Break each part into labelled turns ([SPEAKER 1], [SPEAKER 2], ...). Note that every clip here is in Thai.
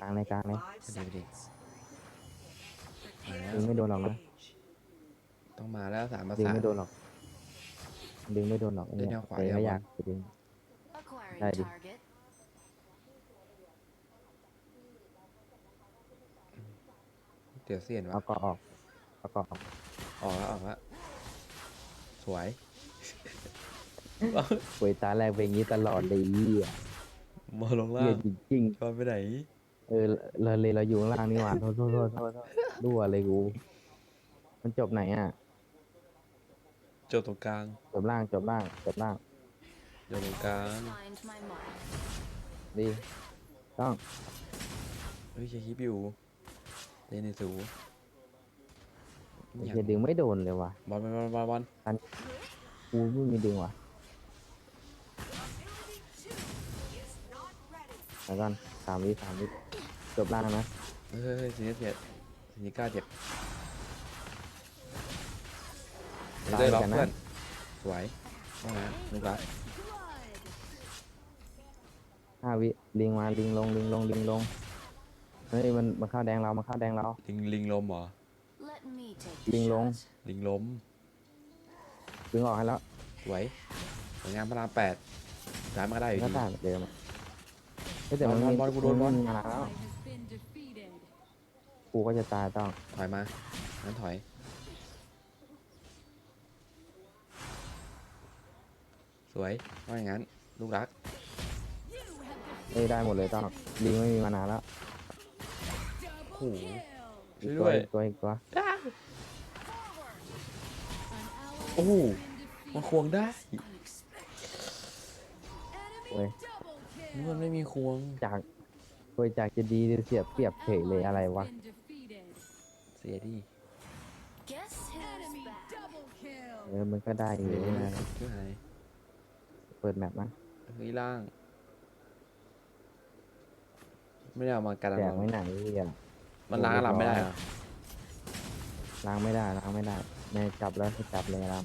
[SPEAKER 1] กลางเลยกลางเลย
[SPEAKER 2] in five
[SPEAKER 3] เดี๋ยวดิ
[SPEAKER 2] seconds.
[SPEAKER 3] มาแล้ว
[SPEAKER 2] Prepare
[SPEAKER 1] ยิงไม่โดนหร
[SPEAKER 2] to
[SPEAKER 1] อกนะ
[SPEAKER 2] engage.
[SPEAKER 3] ต้องมาแล้วสามภา
[SPEAKER 1] ดึง
[SPEAKER 3] ษา
[SPEAKER 1] ไม่โดนหรอก ดึงไม่โดนหรอก
[SPEAKER 3] เล่นแนวขวา
[SPEAKER 1] แต่
[SPEAKER 3] แนว
[SPEAKER 1] ก็
[SPEAKER 3] บน
[SPEAKER 1] อยากจะดึง
[SPEAKER 4] Acquiring
[SPEAKER 1] Đây đi.
[SPEAKER 4] target.
[SPEAKER 3] เดี๋ยวเสียนวะ
[SPEAKER 1] เอาเกาะออกเอาเกาะออก
[SPEAKER 3] ออกแล้วออกแล้วสวย
[SPEAKER 1] ป่วยตาแรกเป็นอย่างนี้ตลอดเลยเหี้ย
[SPEAKER 3] มาลงล่า
[SPEAKER 1] เหี้ย
[SPEAKER 3] ง
[SPEAKER 1] จริง
[SPEAKER 3] จอนไปไหน
[SPEAKER 1] ๆเออเราเลยเราอยู่ข้างล่างนี่หว่าโทษโทษโทษโทษโทษรั่วเลยกู มันจบไหนอะ
[SPEAKER 3] จบตรงกลาง
[SPEAKER 1] จบล่างจบล่างจบล่าง
[SPEAKER 3] จบตรงกลาง
[SPEAKER 4] Find my mark.
[SPEAKER 1] ดี ต้อง
[SPEAKER 3] เฮ้ยเชียร์คลิปอยู่เล่นในสู
[SPEAKER 1] ไอ้เหี้ยดึงไม่โดนเลยว่ะ
[SPEAKER 3] บอลบอลบอลบอลบอล
[SPEAKER 1] กูไม่มีดึงว่ะ แล้วกันสามวิสามวิจบล่างนะ
[SPEAKER 3] เฮ้ยเฮ้ยเฮ้ยสินิเจ็บสินิก้าเจ็บ
[SPEAKER 1] ตาย
[SPEAKER 3] ได้ล็อก
[SPEAKER 1] กันนะ
[SPEAKER 3] เพื่อนสวยว่าไงลูกรัก
[SPEAKER 1] ห้าวิลิงมาลิงลงลิงลงลิงลงเฮ้ยมันมันเข้าแดงเรามันเข้าแดงเรา
[SPEAKER 3] ลิงลิงลมเหรอ
[SPEAKER 4] Let me take
[SPEAKER 1] Linh
[SPEAKER 4] the
[SPEAKER 1] lung.
[SPEAKER 4] shot.
[SPEAKER 3] ลิงลม
[SPEAKER 1] ดึงออกให้แล้ว
[SPEAKER 3] สวยสวยงามพระรามแปดร้านมันก็ได้อยู่
[SPEAKER 1] ก็
[SPEAKER 3] ดี
[SPEAKER 1] ได้เหมือนเดิมอะ เฮ้ยแต่มัน
[SPEAKER 3] บอล
[SPEAKER 1] มี
[SPEAKER 3] บอลกูโดนบอล
[SPEAKER 1] มัมีมาแล้วกูก็จะตายต้อง
[SPEAKER 3] ถอยมางั้นถอย สวยว่าอย่างนั้น ลูกรัก
[SPEAKER 1] เอ้ยได้หมดเลยต้องลิงไม่มีมานานแล้ว
[SPEAKER 3] โอ้โห
[SPEAKER 1] อี
[SPEAKER 3] ช่วย
[SPEAKER 1] กตัว
[SPEAKER 3] ด้วย
[SPEAKER 1] อีกตัวอีกตัว
[SPEAKER 3] โอ้โหมันควงได้
[SPEAKER 1] เว้ย
[SPEAKER 3] นี่ มันไม่มีควง
[SPEAKER 1] จากโดยจากจะดีเสียบเปรียบเฉยเลยอะไรวะ
[SPEAKER 3] เสียดิ
[SPEAKER 4] Guess who's back?
[SPEAKER 1] เออมันก็ได้อยู่นะ
[SPEAKER 3] ช่วยหาย
[SPEAKER 1] เปิดแมปนะ
[SPEAKER 3] เฮ้ยล่าง ไม่ได้เอามาการ
[SPEAKER 1] แจัก
[SPEAKER 3] น
[SPEAKER 1] ไม่ไหนเหี้ย
[SPEAKER 3] มันล้างอารมไม่ได้เหรอ
[SPEAKER 1] ล้างไม่ได้ล้างไม่ได้แม่จับแล้วให้จับเลยครับ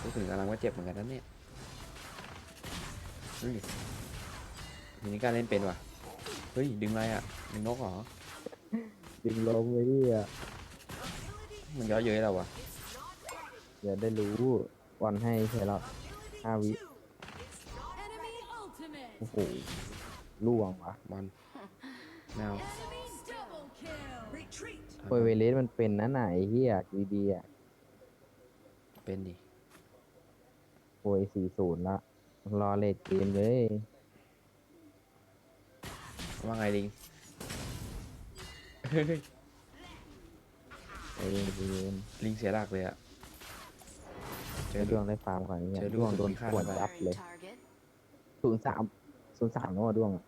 [SPEAKER 3] พูดถึงอารมก็เจ็บเหมือนกันนั่นเนี่ย เฮ้ยทีนี้การเล่นเป็นว่ะ เฮ้ย ดึงอะไรอะดึงนกเหรอ
[SPEAKER 1] ดึงลงไว้ดิอะ
[SPEAKER 3] มันเย้อเย้ยเราวะ
[SPEAKER 1] เดี๋ยวได้รู้วันให้เฉยแล้วห้าวิโอ้โหล่วงวะ
[SPEAKER 3] บอลแมว
[SPEAKER 2] Retreat.
[SPEAKER 1] โอยเวเลสมันเป็นนะไหนะไอ้เฮียดีๆอะ
[SPEAKER 3] เป็นดิ
[SPEAKER 1] โอยสี่ศูนย์ละ รอเลทเกมเลย
[SPEAKER 3] ว่าไงลิง
[SPEAKER 1] ไอ้เวนไอ้เวน
[SPEAKER 3] ลิงเสียหลักเลยอะเจ
[SPEAKER 1] ไอ้
[SPEAKER 3] อ
[SPEAKER 1] ดวงได้ฟาร์มก่อนเนี่ย
[SPEAKER 3] เจอ
[SPEAKER 1] ดวงโดน
[SPEAKER 3] มีค่า
[SPEAKER 1] ขวด
[SPEAKER 3] เท่าไหร่
[SPEAKER 1] ยับเลย
[SPEAKER 4] Target
[SPEAKER 1] ศูนย์สามศูนย์สามแล้วอะดวงอะ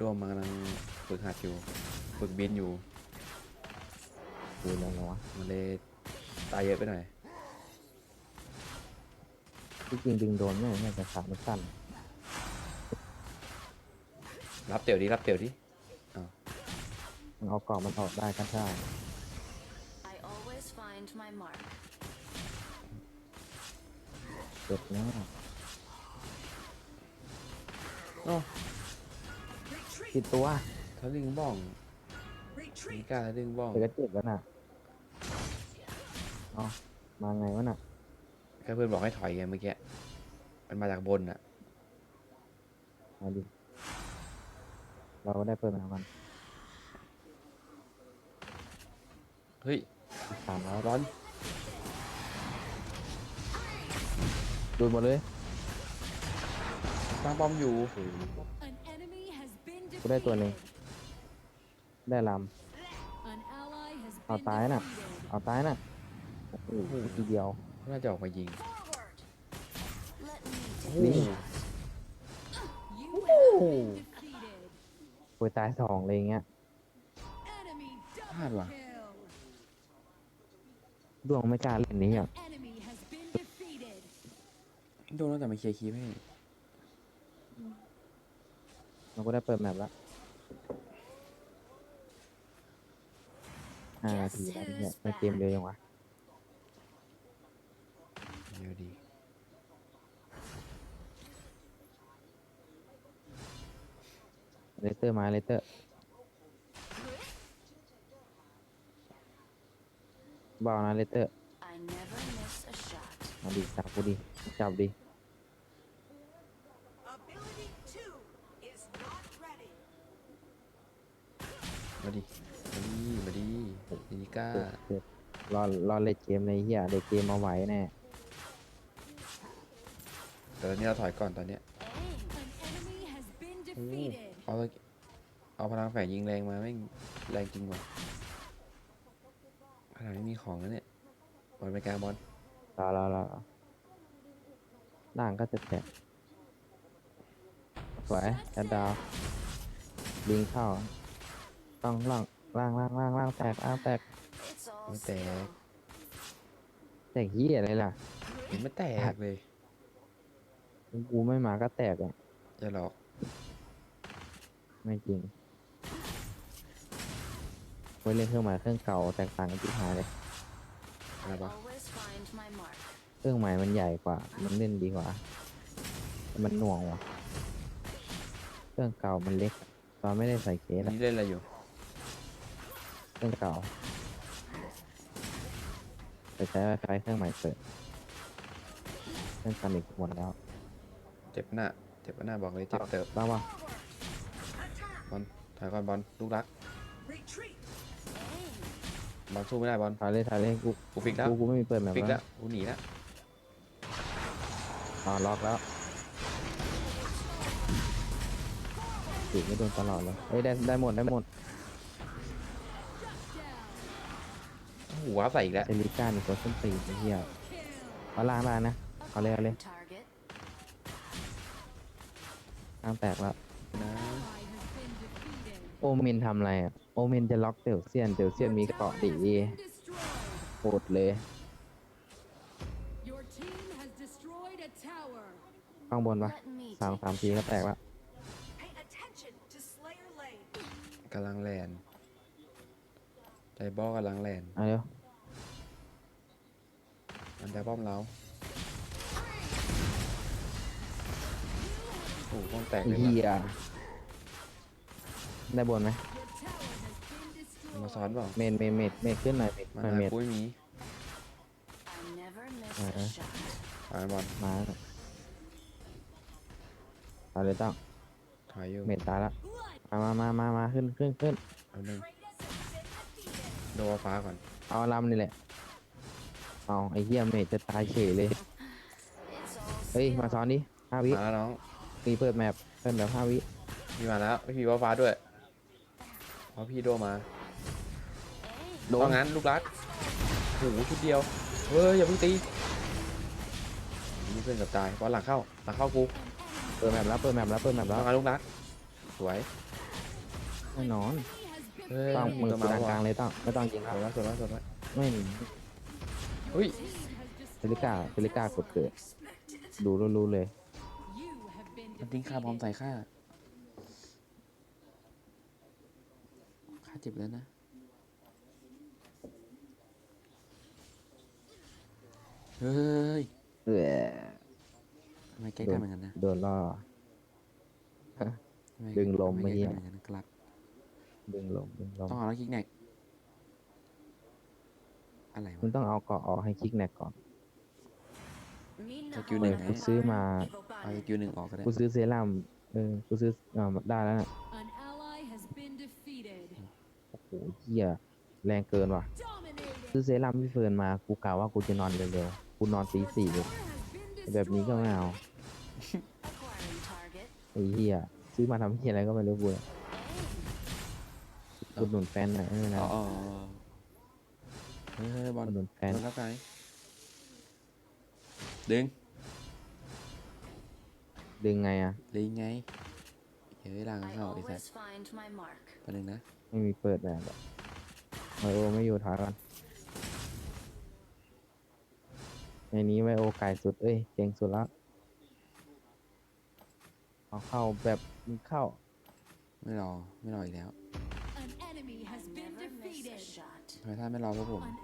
[SPEAKER 3] ร่วมมันกำลังฝึกหัดอยู่ ฝึกบินอยู่
[SPEAKER 1] ดูแล้ววะ
[SPEAKER 3] มันเลยตายเยอะไปหน่อย
[SPEAKER 1] ที่จริงดึงโดนเนี่ยเนี่ยแต่ขามันสั้น
[SPEAKER 3] รับเตี่ยวดิรับเตี่ยวดิ
[SPEAKER 1] มันเอากล่องมันออกได้ก็ใช่
[SPEAKER 4] I always find my mark.
[SPEAKER 1] เจ็บแน่
[SPEAKER 3] โอ้
[SPEAKER 2] Retreat.
[SPEAKER 1] ติดตัว
[SPEAKER 3] ถ้าลิงบ้องมี
[SPEAKER 2] Retreat.
[SPEAKER 3] กล้าถ้าลิงบ้อง
[SPEAKER 1] แต่ก็เจ็บแล้วน่ะเอามาไงวะน่ะ
[SPEAKER 3] แค่เพื่อนบอกให้ถอยไงเมื่อกี้ มันมาจากบนอะ
[SPEAKER 1] มาดิเราก็ได้เปิดมากัน
[SPEAKER 3] เฮ้ย
[SPEAKER 1] สามร้อย
[SPEAKER 3] ร้อน
[SPEAKER 1] ดูดหมดเลย
[SPEAKER 3] ตั้งป้อมอยู่
[SPEAKER 1] กูได้ตัวหนึ่งได้ล
[SPEAKER 5] เอา
[SPEAKER 1] เอาตา
[SPEAKER 5] ตายย
[SPEAKER 1] น่ะ
[SPEAKER 5] น่ะำ
[SPEAKER 1] เอาตายน่ะโอ้โหทีเดียว
[SPEAKER 3] น่าจะออกมายิง
[SPEAKER 4] Let me
[SPEAKER 3] โอ้โห
[SPEAKER 1] โวยตายสองเลยอย่างเงี้ย
[SPEAKER 3] พลาดว่ะ
[SPEAKER 1] ดวงไม่กล้าเล่นนี้อะ
[SPEAKER 3] โดนแล้วแต่ไม่เคลียร์คีย์ให้
[SPEAKER 1] เราก็ได้เปิดแมปล้วห้านาทีแล้วเนี่ยไม่เกมเร็วยังวะ
[SPEAKER 3] ดี
[SPEAKER 1] เลเตอร์มาเลเตอร์เบานะเลเตอร์มาดิจับกูดิจับดิ
[SPEAKER 3] มาดิมาดิมาดิผมดีก้า
[SPEAKER 1] รอรอเล่นเกมในเฮียเด็กเกมมาไหวแน่
[SPEAKER 3] แต่ตอนนี้เราถอยก่อนตอนเนี้ย
[SPEAKER 4] Aim.
[SPEAKER 5] An enemy has been
[SPEAKER 3] โอ้
[SPEAKER 5] defeated.
[SPEAKER 3] เอาเลยเอาพลังแฝงยิงแรงมาแม่งแรงจริงว่ะขนาดไม่มีของแล้วเนี่ยบอลไปกลางบอล
[SPEAKER 1] รอรอรอล่างก็จะแตกสวยแอดดาวลิงเข้าต้องล่างล่างล่างล่างล่างแตกล่างแตก
[SPEAKER 4] It's all
[SPEAKER 3] ไม่แต
[SPEAKER 4] skill.
[SPEAKER 3] ก
[SPEAKER 1] แตกเฮียอะไรล่ะ
[SPEAKER 3] เห็นไม่แตกเลย
[SPEAKER 1] กูไม่มาก็แตกอะ
[SPEAKER 3] อย่าหลอก
[SPEAKER 1] ไม่จริงไว้เล่นเครื่องใหม่เครื่องเก่าแตกต่างกันที่หายเลย
[SPEAKER 3] อะไร
[SPEAKER 4] I
[SPEAKER 3] วะ
[SPEAKER 4] always find my mark.
[SPEAKER 1] เครื่องใหม่มันใหญ่กว่า มันเล่นดีกว่ามันหน่วงว่ะ เครื่องเก่ามันเล็ก ตอนไม่ได้ใส่เคส
[SPEAKER 3] อัน
[SPEAKER 1] อะ
[SPEAKER 3] นี้เล่นอะไรอยู่
[SPEAKER 1] เครื่องเก่าแต่ใช้ไวไฟเครื่องใหม่เปิดเครื่องซามิกหมดแล้ว
[SPEAKER 3] เจ็บหน้า เจ็บหน้าบอกเลยเจ็บเติบ
[SPEAKER 1] บ้าป่ะ
[SPEAKER 3] บอลถอยก่อนบอลลูกรัก
[SPEAKER 2] Retreat.
[SPEAKER 4] Aim.
[SPEAKER 3] บอลสู้ไม่ได้บอล
[SPEAKER 1] ถ่ายเลยถ่ายเลยกู
[SPEAKER 3] กูฟิกแล้ว
[SPEAKER 1] กูกูไม่มีเปิดแบบ
[SPEAKER 3] ฟิกแล้
[SPEAKER 1] แล้วว
[SPEAKER 3] กูหนีแล้ว
[SPEAKER 1] อ๋อล็อกแล้วติไม่โดนตลอดเลยเฮ้ยได้ได้หมดได้หมด
[SPEAKER 3] โอ้โหว้าวใส่อีกแล้ว
[SPEAKER 1] เซริก้านี่ตัวส้นตีนไอ้เหี้ยเอาล่างได้นะเอาเลยเอาเลย
[SPEAKER 4] Acquiring target.
[SPEAKER 1] ล่างแตกแล้ว
[SPEAKER 3] นะ
[SPEAKER 5] Ally has been defeated.
[SPEAKER 1] โอเมนทำอะไรอะโอเมนจะล็อกเตลเซียนเตลเซียนมีเกาะดี
[SPEAKER 5] Been destroyed.
[SPEAKER 1] โคตรเลย
[SPEAKER 5] Your team has destroyed a tower.
[SPEAKER 1] ข้างบนปะ
[SPEAKER 4] Let me
[SPEAKER 1] สาม
[SPEAKER 4] take
[SPEAKER 1] สามทีก็แตกแล้ว
[SPEAKER 2] Pay attention to Slayer Lane.
[SPEAKER 3] กำลังแลนใจบอกำลังแลน
[SPEAKER 1] เอาเร็ว
[SPEAKER 3] มันจะป้อมเรา อ้โหป้อมแตก
[SPEAKER 1] ไอ้
[SPEAKER 3] เลย
[SPEAKER 1] เหี้
[SPEAKER 3] ว่ะ
[SPEAKER 1] ยได้บนไหม
[SPEAKER 5] Your tower has been
[SPEAKER 3] มา
[SPEAKER 5] destroyed.
[SPEAKER 3] ซ้อนเปล่า
[SPEAKER 1] เมนเมนเมนเมนขึ้นหน่อยเมน
[SPEAKER 3] มา
[SPEAKER 1] หน่อย
[SPEAKER 3] นา
[SPEAKER 1] เมน
[SPEAKER 3] ปุ้ยมี
[SPEAKER 4] I never miss
[SPEAKER 1] Uh-uh.
[SPEAKER 4] a shot.
[SPEAKER 3] ถอยบอล
[SPEAKER 1] มาแล้วเอาเลยต้อง
[SPEAKER 3] ถอยอยู่
[SPEAKER 1] เมนตายแล้วมามามามามาขึ้นขึ้นขึ้น
[SPEAKER 3] เอาหนึ่งโดนฟ้าก่อน
[SPEAKER 1] เอาลำนี่แหละเอาไอ้เหี้ยเมนจะตายเฉยเลย
[SPEAKER 4] It's all
[SPEAKER 1] เฮ้ยมาซ้อนดิห้าวิ
[SPEAKER 3] มาแล้วน้อง
[SPEAKER 1] มีเปิดแมปเปิดแบบห้าวิ
[SPEAKER 3] พี่มาแล้วไม่มีฟ้าฟ้าด้วยเพราะพี่โดมา
[SPEAKER 1] โด
[SPEAKER 3] เพราะ
[SPEAKER 1] น
[SPEAKER 3] งั้นลูกรักโอ้โหชุดเดียวเฮ้ยอย่าเพิ่งตีนี่เพื่อนเกับตายบอลหลังเข้าหลังเข้ากู
[SPEAKER 1] เปิดแมปแล้วเปิดแมปแล้วเปิดแมป
[SPEAKER 3] ต้
[SPEAKER 1] แล้
[SPEAKER 3] อ
[SPEAKER 1] ว
[SPEAKER 3] งการลูกรักสวย
[SPEAKER 1] แน่นอน
[SPEAKER 5] He has been
[SPEAKER 3] เฮ้ย
[SPEAKER 1] ต้องมือ
[SPEAKER 3] ตัว
[SPEAKER 1] ก
[SPEAKER 3] มา
[SPEAKER 1] ลาง
[SPEAKER 3] ว่ะ
[SPEAKER 1] กลางๆเลยต้องไม่ต้องยิง
[SPEAKER 3] ส
[SPEAKER 1] แล้ว
[SPEAKER 3] วยแล้วสวยแล้วสวยแล้ว
[SPEAKER 1] ไม่มี
[SPEAKER 3] เฮ้ย
[SPEAKER 5] team has
[SPEAKER 1] เซลิก้า
[SPEAKER 5] destroyed.
[SPEAKER 1] เซลิก้ากดเกิดดูรู้ๆเลย
[SPEAKER 5] You have been
[SPEAKER 3] มันทิ้งค่าบอม
[SPEAKER 5] defeated.
[SPEAKER 3] ใส่ค่าค่าเจ็บแล้วนะ เฮ้ย
[SPEAKER 1] เออ
[SPEAKER 3] ทำไมใกล้ๆเหมือนกันนะ
[SPEAKER 1] โดนล่อ
[SPEAKER 3] ทำไดึ
[SPEAKER 1] งลม
[SPEAKER 3] ทำ
[SPEAKER 1] เมื่อกี้
[SPEAKER 3] ใกล้ๆเหมือนกันนะครับ
[SPEAKER 1] ดึงลมดึงลม
[SPEAKER 3] ต้องเอาแล้วคลิกแนกอะไร
[SPEAKER 1] มึง
[SPEAKER 3] วะ
[SPEAKER 1] ต้องเอาเกาะออกให้คลิกแนกก่อน
[SPEAKER 4] Mina
[SPEAKER 3] สกิลห
[SPEAKER 1] เอ
[SPEAKER 3] นึ่ง
[SPEAKER 1] อ
[SPEAKER 3] ไหน
[SPEAKER 1] กูซื้อมา
[SPEAKER 3] เอาสกิลหนึ่งออกก็ได้
[SPEAKER 1] กูซื้อเซรั่มเออกูซื้ออ่าได้แล้วน่ะ
[SPEAKER 5] An ally has been defeated.
[SPEAKER 1] โอ้โหเหี้ยแรงเกินว่ะ
[SPEAKER 5] Dominated.
[SPEAKER 1] ซื้อเซรั่มพี่เฟิร์นมากูกะว่ากูจะนอนเร็วๆกูนอนตี
[SPEAKER 5] Your
[SPEAKER 1] สี่
[SPEAKER 5] tower has been
[SPEAKER 1] แบบนี้ก็ไม่
[SPEAKER 5] destroyed.
[SPEAKER 1] เอา
[SPEAKER 4] acquiring target.
[SPEAKER 1] ไอ้เหี้ยซื้อมาทำเหี้ยอะไรก็ไม่รู้กู
[SPEAKER 4] Aim.
[SPEAKER 1] อุดหนุนแฟนหน่อยไม่เป็นไร
[SPEAKER 3] อ๋ออ๋ออ๋อเฮ้ยเฮ้ยบอล
[SPEAKER 1] อุดหนุนแฟน
[SPEAKER 3] โดนแล้วไงดึง
[SPEAKER 1] ดึงไงอะ
[SPEAKER 3] ลิงไงเฮ้ยหลัง
[SPEAKER 4] I
[SPEAKER 3] เข้าไอ้สัส
[SPEAKER 4] always find my mark.
[SPEAKER 3] แป๊บนึงนะ
[SPEAKER 1] ไม่มีเปิดแบบอะไวโอไม่อยู่ถอยก่อนในนี้ไวโอไก่สุดเอ้ยเก่งสุดแล้วเอาเข้าแบบมึงเข้า
[SPEAKER 3] ไม่รอไม่รออีกแล้ว
[SPEAKER 5] An enemy has
[SPEAKER 4] I
[SPEAKER 5] been
[SPEAKER 4] never miss a
[SPEAKER 5] defeated.
[SPEAKER 4] shot.
[SPEAKER 3] ทำไมท่านไม่รอพวกผม
[SPEAKER 5] An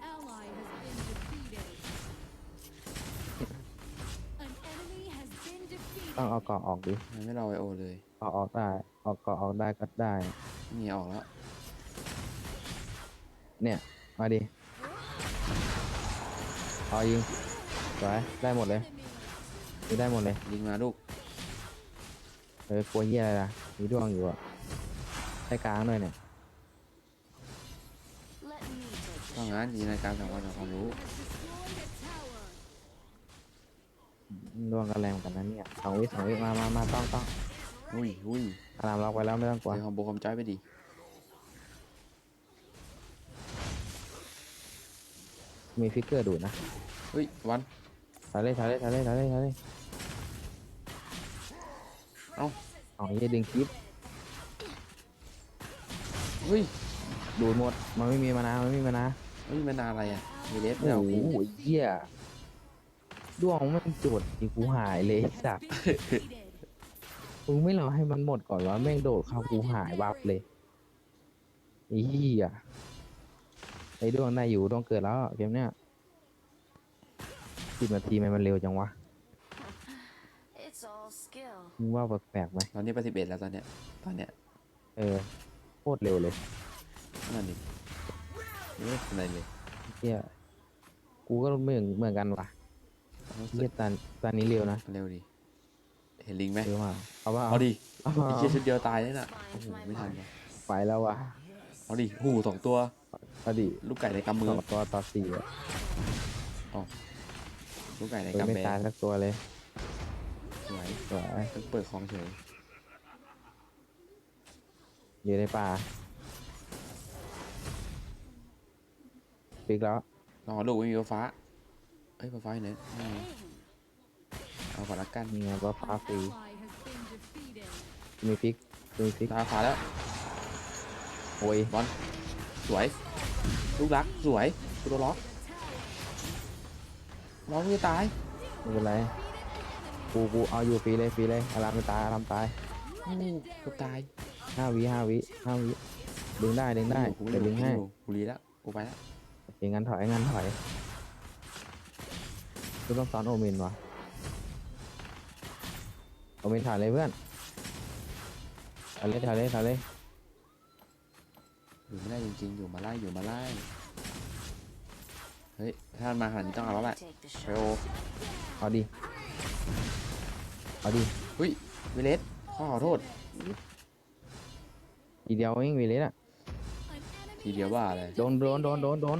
[SPEAKER 1] ต้อง
[SPEAKER 5] defeated.
[SPEAKER 1] เอาเกาะออกดิ
[SPEAKER 3] ทำไมไม่รอไอโอเลย
[SPEAKER 1] ออกออกได้ออกก็ออกได้ก็ได้
[SPEAKER 3] นี่ออกแล้ว
[SPEAKER 1] เนี่ยมาดิเอายิงสวยได้หมดเลยมีได้หมดเลย
[SPEAKER 3] ยิงมาลูก
[SPEAKER 1] เออกลัวเหี้ยอะไรล่ะมีดวงอยู่อะใช้กลางด้วยเนี่ย
[SPEAKER 4] Let me take the
[SPEAKER 3] ต้องงั้นยิงในการสังวรจากความรู้
[SPEAKER 1] วงกันแรงเหมือนกันนะเนี่ยสองวิสองวิมามามาต้องต้อง
[SPEAKER 3] อุ้ยอุ้ย
[SPEAKER 1] อารามล็อกไว้แล้วไม่ต้องกลัว
[SPEAKER 3] เดี๋ยวคอมโบคอมจ้อยไปดิ
[SPEAKER 1] มีฟิกเกอร์ดูดนะ
[SPEAKER 3] เฮ้ยวัน
[SPEAKER 1] ถอยเลยถอยเลยถอยเลยถอยเลยถอยเลย
[SPEAKER 3] เอ้า
[SPEAKER 1] เอาเหี้ยดึงคลิป
[SPEAKER 3] เฮ้ย
[SPEAKER 1] ดูดหมดมันไม่มีมานามันไม่มีมานา
[SPEAKER 3] เฮ้ยมันอะไรอะมีเลส
[SPEAKER 1] โอ้
[SPEAKER 3] เดียว
[SPEAKER 1] โห
[SPEAKER 3] กู
[SPEAKER 1] เหี้ย ดวงมันจุดอีกูหายเลยไอ้สัตว์
[SPEAKER 5] Defeated.
[SPEAKER 1] มึงไม่รอให้มันหมดก่อนวะแม่งโดดเข้ากูหายวับเลยไอ้เหี้ยไอ้ดวงได้อยู่ต้องเกิดแล้วเกมเนี้ยสิบนาทีมันมันเร็วจังวะ
[SPEAKER 4] It's all skill.
[SPEAKER 1] มึงว่าแปลกๆไหม
[SPEAKER 3] ตอนนี้ไปสิบเอ็ดแล้วตอนเนี้ย ตอนเนี้ย
[SPEAKER 1] เออโคตรเร็วเลย
[SPEAKER 3] นั่นดิเฮ้ยอะไรเลย
[SPEAKER 1] เหี้ยกูก็เหมือนเหมือนกันว่ะ
[SPEAKER 3] รู้สึ
[SPEAKER 1] เหี้ย
[SPEAKER 3] ก
[SPEAKER 1] ตอนตอนนี้เร็วนะ
[SPEAKER 3] เร็วดิเห็นลิงไหม
[SPEAKER 1] เร็วมากเอาว่า
[SPEAKER 3] เอาดิ
[SPEAKER 1] เอา
[SPEAKER 3] ไอ้เคียชุดเดียวตายเลยน่ะโอ้
[SPEAKER 4] Find
[SPEAKER 3] โห
[SPEAKER 4] my
[SPEAKER 3] ไม่ทัน
[SPEAKER 4] mark.
[SPEAKER 3] ว่ะ
[SPEAKER 1] ไปแล้วว่ะ
[SPEAKER 3] เอาดิหูสองตัว
[SPEAKER 1] เอาดิ
[SPEAKER 3] ลูกไก่ในกำมื
[SPEAKER 1] ส
[SPEAKER 3] อ
[SPEAKER 1] องตัวต่อสี่อะ
[SPEAKER 3] ลูกไก่ใน
[SPEAKER 1] เฮ้ย
[SPEAKER 3] กำ
[SPEAKER 1] ไม่
[SPEAKER 3] แบ
[SPEAKER 1] ตายสักตัวเลย
[SPEAKER 3] สวย
[SPEAKER 1] สวย
[SPEAKER 3] เพิ่งเปิดของเฉย
[SPEAKER 1] อยู่ในป่าปิกแล้ว
[SPEAKER 3] รอลูกไม่มีไฟฟ้า เอ้ยไฟฟ้าอยู่ไหนไม่มี
[SPEAKER 4] Aim.
[SPEAKER 3] เอาก่อนละกัน
[SPEAKER 1] มีไงว่าฟ้า
[SPEAKER 5] An
[SPEAKER 1] ฟรี
[SPEAKER 5] ally has been defeated.
[SPEAKER 1] มีฟิกมีฟิก
[SPEAKER 3] ตาฟ้าแล้ว
[SPEAKER 1] โอ้ย
[SPEAKER 3] บอลสวยลูกรักสวยกูตัวล็อกล็อกไม่ตาย
[SPEAKER 1] ไม่เป็นไรกูกูเอาอยู่ฟรีเลยฟรีเลยอารามไม่ตายอารามตาย
[SPEAKER 3] อู้เกือบตาย
[SPEAKER 1] ห้าวิห้าวิห้าวิดึงได้ดึงได้
[SPEAKER 3] กู
[SPEAKER 1] เดี๋ยวดึงให้
[SPEAKER 3] กูกูรีแล้วกูไปแล้ว
[SPEAKER 1] อย่างงั้นถอยงั้นถอย กูต้องซ้อนโอเมนวะโอเมนถอยเลยเพื่อนถอยเลยถอยเลยถอยเลย
[SPEAKER 3] อยู่ไม่ได้จริงๆ อยู่มาไล่อยู่มาไล่ เฮ้ย ถ้ามันมาขนาดนี้ต้องเอาแล้วแหละ
[SPEAKER 4] Take the
[SPEAKER 3] ไป
[SPEAKER 4] shot.
[SPEAKER 3] โอ
[SPEAKER 1] เอาดิเอาดิ
[SPEAKER 3] เฮ้ยวิเลสข้อขอโทษ
[SPEAKER 1] ทีเดียวเองวีเลสอะ
[SPEAKER 5] An enemy
[SPEAKER 3] ทีเดียวว่าอะไร
[SPEAKER 1] โดนโดนโดนโดนโดน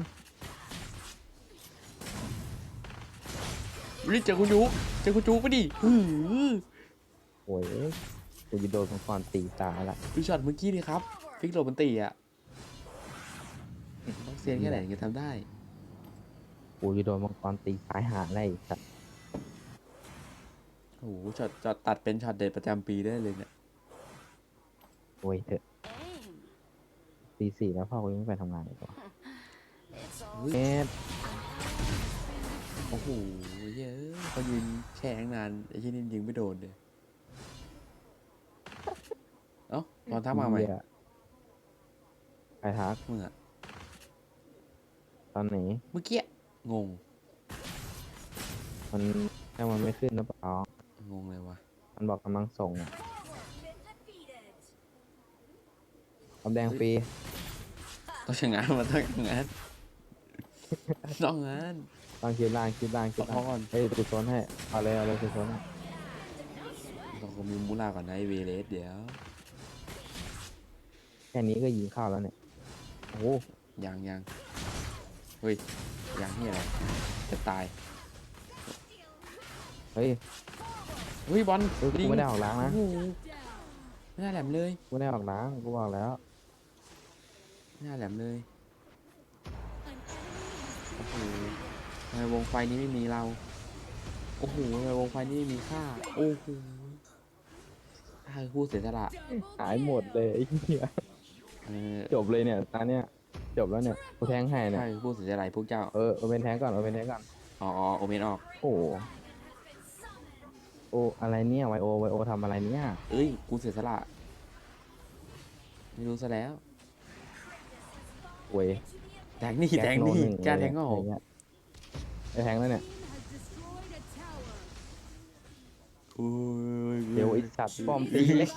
[SPEAKER 3] วิเจอคุณยูเจอคุณจูไปดิหือ
[SPEAKER 1] โอ้ยกูจะโดนมังกรตีตายละ
[SPEAKER 3] ดูช็อตเมื่อกี้ดิครับ ฟิกโรบันตีอะต้องเซียนแค่ไหนถึงจะทำได้
[SPEAKER 1] กูจะโดนมังกรตีตายหาอะไรสัตว์
[SPEAKER 3] โอ้โหช็อตช็อตตัดเป็นช็อตเด็ดประจำปีได้เลยเนี่ย
[SPEAKER 1] โอ้ยเถอะ
[SPEAKER 4] Aim.
[SPEAKER 1] ตีสี่แล้วพ่อกูยังไม่ไปทำงานเลยตัว
[SPEAKER 4] It's all
[SPEAKER 1] เอ็ด
[SPEAKER 3] โอ้โหเยอะเขายืนแช่งนานไอ้ที่นี่ยิงไม่โดนเลยเอ้าตอนทักมาใหม่
[SPEAKER 1] เหี้ยใครทัก
[SPEAKER 3] มึงอะ
[SPEAKER 1] ตอนไหน
[SPEAKER 3] เมื่อกี้งง
[SPEAKER 1] มันแค่มันไม่ขึ้นหรือเปล่าง
[SPEAKER 3] งเลยวะ
[SPEAKER 1] มันบอกกำลังส่งอะ
[SPEAKER 2] Been defeated.
[SPEAKER 1] คำแดงฟรี
[SPEAKER 3] ต้องอย่างงั้นมันต้องอย่างงั้น ต้องงั้น
[SPEAKER 1] ต้องคิดล่างคิดล่างคิด
[SPEAKER 3] พอ
[SPEAKER 1] ล่าง
[SPEAKER 3] ก่อน
[SPEAKER 1] เฮ้ยกูโซนให้เอาเลยเอาเลยกูโซนให้
[SPEAKER 3] ต้องมีมูลาก่อนนะไอเวเลสเดี๋ยว
[SPEAKER 1] แค่นี้ก็ยิงเข้าแล้วเนี่ยโอ้โห
[SPEAKER 3] ยังยังเฮ้ยยังที่อะไรจะตาย
[SPEAKER 1] เฮ้ย
[SPEAKER 3] เฮ้ยบอล
[SPEAKER 1] เฮ้ยกู
[SPEAKER 3] ลิง
[SPEAKER 1] ไม่ได้ออกล้างนะ
[SPEAKER 3] โอ้โห
[SPEAKER 5] down.
[SPEAKER 3] ไม่น่าแหลมเลย
[SPEAKER 1] กูไม่ได้ออกล้างกูบอกแล้ว
[SPEAKER 3] ไม่น่าแหลมเลย อ้โหทำไมวงไฟนี้ไม่มีเรา โอ้โหทำไมวงไฟนี้ไม่มีค่า โอ้โหถ้าพูดเสียสละ
[SPEAKER 5] double
[SPEAKER 1] หายหมดเลยไอ้เหี้ย
[SPEAKER 3] เออ
[SPEAKER 1] จบเลยเนี่ยตาเนี่ยจบแล้วเนี่ยกูแทงให้เนี่ย
[SPEAKER 3] ใช่พูดเสียสละพวกเจ้า
[SPEAKER 1] เออเอาเป็นแทงก่อนเอาเป็นแทงก่อน
[SPEAKER 3] อ๋ออ๋อโอเมนออก
[SPEAKER 1] โอ้โหโออะไรเนี่ยไวโอไวโอทำอะไรเนี่ย
[SPEAKER 3] เอ้ย กูเสียสละ ไม่รู้ซะแล้ว
[SPEAKER 1] โว้ย
[SPEAKER 3] แทงนี่แทงนี่กล้าแทงก็ออก
[SPEAKER 1] ไอแทงแล้วเนี่ย
[SPEAKER 5] team has destroyed a tower.
[SPEAKER 3] โอ้ย
[SPEAKER 1] เดี๋ยวสัตว์ป้อมตีเล็ก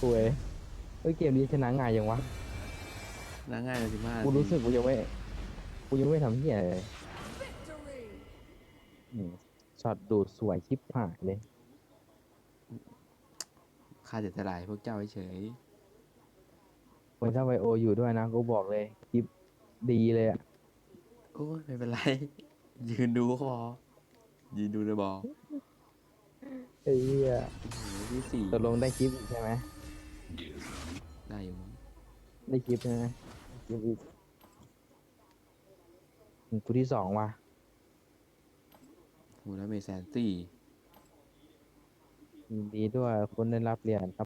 [SPEAKER 1] คุยเฮ้ยเกมนี้ชนะง่ายยังวะ
[SPEAKER 3] น่าง่ายเลยสิมา
[SPEAKER 1] กูรู้สึกกูยังไม่กูยังไม่ทำเหี้ยอะไรเลย
[SPEAKER 2] Victory.
[SPEAKER 1] อืมช็อตดูดสวยชิบหายเลย
[SPEAKER 3] ค่าเจ็ดสลายพวกเจ้าเฉย
[SPEAKER 1] คนถ้าไวโออยู่ด้วยนะกูบอกเลยคลิปดีเลยอะ
[SPEAKER 3] ๆโอ้ยไม่เป็นไร ยืนดูก็พอยืนดูเลยบอล
[SPEAKER 1] ไอ้เหี้ย
[SPEAKER 3] โอ้โหที่สี่
[SPEAKER 1] ตกลงได้คลิปอีกใช่ไหม
[SPEAKER 3] ได้อยู่มั้ง
[SPEAKER 1] ได้คลิปใช่ไหมคลิปอีกอืมกูที่สองว่ะ
[SPEAKER 3] โหแล้วเมแสนสี่
[SPEAKER 1] ยินดีด้วยคุณได้รับเหรียญครับ